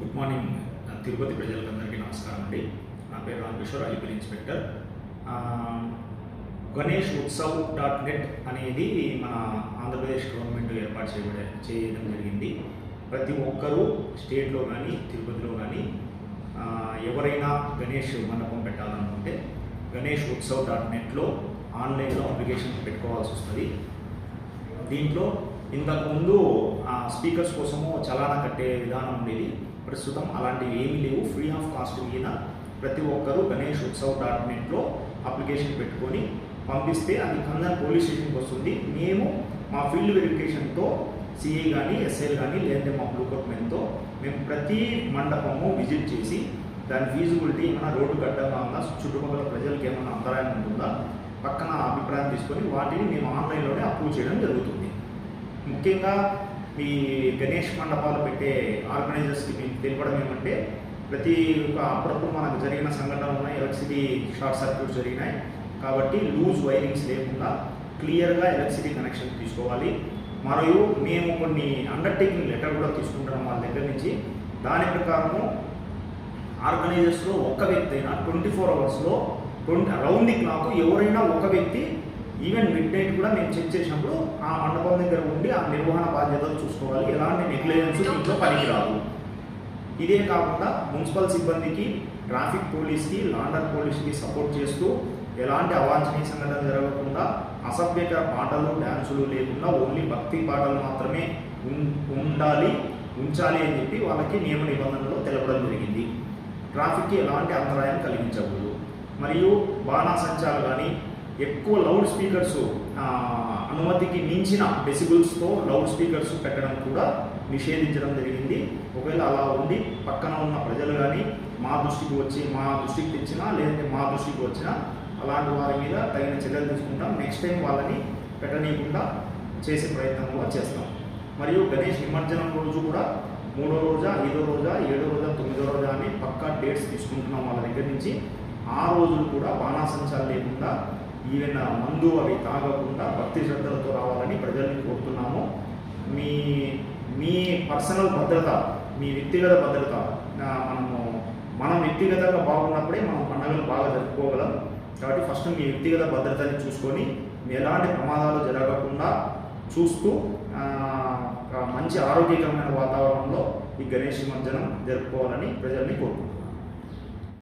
Good morning. Tirupati ప్రజలందరికీ నమస్కారం అండి. నా పేరు Ramakishore IPL inspector. Ganesh Utsav dot net అనేది మన ఆంధ్రప్రదేశ్ గవర్నమెంట్ ఏర్పాటు చేయబడే చేయడం జరిగింది. ప్రతి ఒక్కరూ స్టేట్లో కానీ తిరుపతిలో కానీ ఎవరైనా గణేష్ మండపం పెట్టాలనుకుంటే గణేష్ ఉత్సవ్ డాట్ నెట్లో ఆన్లైన్లో అప్లికేషన్ పెట్టుకోవాల్సి వస్తుంది. దీంట్లో ఇంతకుముందు ఆ స్పీకర్స్ కోసము చలానా కట్టే విధానం ఉండేది. ప్రస్తుతం అలాంటివి ఏమీ లేవు. ఫ్రీ ఆఫ్ కాస్ట్ మీద ప్రతి ఒక్కరూ గణేష్ ఉత్సవ్ డాట్ నెట్లో అప్లికేషన్ పెట్టుకొని పంపిస్తే అది కందన్ పోలీస్ స్టేషన్కి వస్తుంది. మేము మా ఫీల్డ్ వెరిఫికేషన్తో సిఐ కానీ ఎస్ఐలు కానీ లేదంటే మా బ్లూ మెన్తో మేము ప్రతి మండపము విజిట్ చేసి దాని ఫీజిబిలిటీ ఏమైనా రోడ్డు గడ్డంగా ఉందా చుట్టుపక్కల ప్రజలకు ఏమైనా అంతరాయం ఉంటుందా పక్కన అభిప్రాయం తీసుకొని వాటిని మేము ఆన్లైన్లోనే అప్రూవ్ చేయడం జరుగుతుంది. ముఖ్యంగా ఈ గణేష్ మండపాలు పెట్టే ఆర్గనైజర్స్కి మేము తెలియడం ఏమంటే ప్రతి ఒక్క అప్పుడప్పుడు మనకు జరిగిన సంఘటనలు ఉన్నాయి ఎలక్ట్రిసిటీ షార్ట్ సర్క్యూట్స్ జరిగినాయి. కాబట్టి లూజ్ వైరింగ్స్ లేకుండా క్లియర్గా ఎలక్ట్రిసిటీ కనెక్షన్ తీసుకోవాలి. మరియు మేము కొన్ని అండర్టేకింగ్ లెటర్ కూడా తీసుకుంటున్నాం వాళ్ళ దగ్గర నుంచి. దాని ప్రకారము ఆర్గనైజర్స్లో ఒక్క వ్యక్తి అయినా ట్వంటీ ఫోర్ అవర్స్లో ట్వంటీ రౌండ్ ది క్లాక్ ఎవరైనా ఒక వ్యక్తి ఈవెన్ మిడ్ నైట్ కూడా మేము చెక్ చేసినప్పుడు ఆ మండపం దగ్గర ఉండి ఆ నిర్వహణ బాధ్యతలు చూసుకోవాలి. ఎలాంటి నెగ్లిజెన్స్ దీంట్లో పనికిరాదు. ఇదే కాకుండా మున్సిపల్ సిబ్బందికి ట్రాఫిక్ పోలీస్కి లాండర్ పోలీస్కి సపోర్ట్ చేస్తూ ఎలాంటి అవాంఛనీయ సంఘటన జరగకుండా అసభ్యకర పాటలు డ్యాన్సులు లేకుండా ఓన్లీ భక్తి పాటలు మాత్రమే ఉండాలి ఉంచాలి అని చెప్పి వాళ్ళకి నియమ నిబంధనలు తెలపడం జరిగింది. ట్రాఫిక్కి ఎలాంటి అంతరాయం కలిగించకూడదు. మరియు బాణాసంచాలు కానీ ఎక్కువ లౌడ్ స్పీకర్స్ అనుమతికి మించిన డెసిబుల్స్తో లౌడ్ స్పీకర్స్ పెట్టడం కూడా నిషేధించడం జరిగింది. ఒకవేళ అలా ఉండి పక్కన ఉన్న ప్రజలు కానీ మా దృష్టికి వచ్చి మా దృష్టికి తెచ్చినా లేదంటే మా దృష్టికి వచ్చినా అలాంటి వారి మీద తగిన చర్యలు తీసుకుంటాం. నెక్స్ట్ టైం వాళ్ళని పెట్టనీయకుండా చేసే ప్రయత్నం కూడా చేస్తాం మరియు గణేష్ నిమజ్జనం రోజు కూడా మూడో రోజా ఐదో రోజా ఏడో రోజా తొమ్మిదో రోజా అని పక్కా డేట్స్ తీసుకుంటున్నాం వాళ్ళ దగ్గర నుంచి. ఆ రోజులు కూడా బాణాసంచాలు లేకుండా ఈవెన్ మందు అవి తాగకుండా భక్తి శ్రద్ధలతో రావాలని ప్రజల్ని కోరుతున్నాము. మీ మీ పర్సనల్ భద్రత మీ వ్యక్తిగత భద్రత మనము మనం వ్యక్తిగతంగా బాగున్నప్పుడే మనం పండుగలు బాగా జరుపుకోగలం. కాబట్టి ఫస్ట్ మీ వ్యక్తిగత భద్రతని చూసుకొని ఎలాంటి ప్రమాదాలు జరగకుండా చూస్తూ ఒక మంచి ఆరోగ్యకరమైన వాతావరణంలో ఈ గణేష్ నిమజ్జనం జరుపుకోవాలని ప్రజల్ని కోరుకుంటున్నాను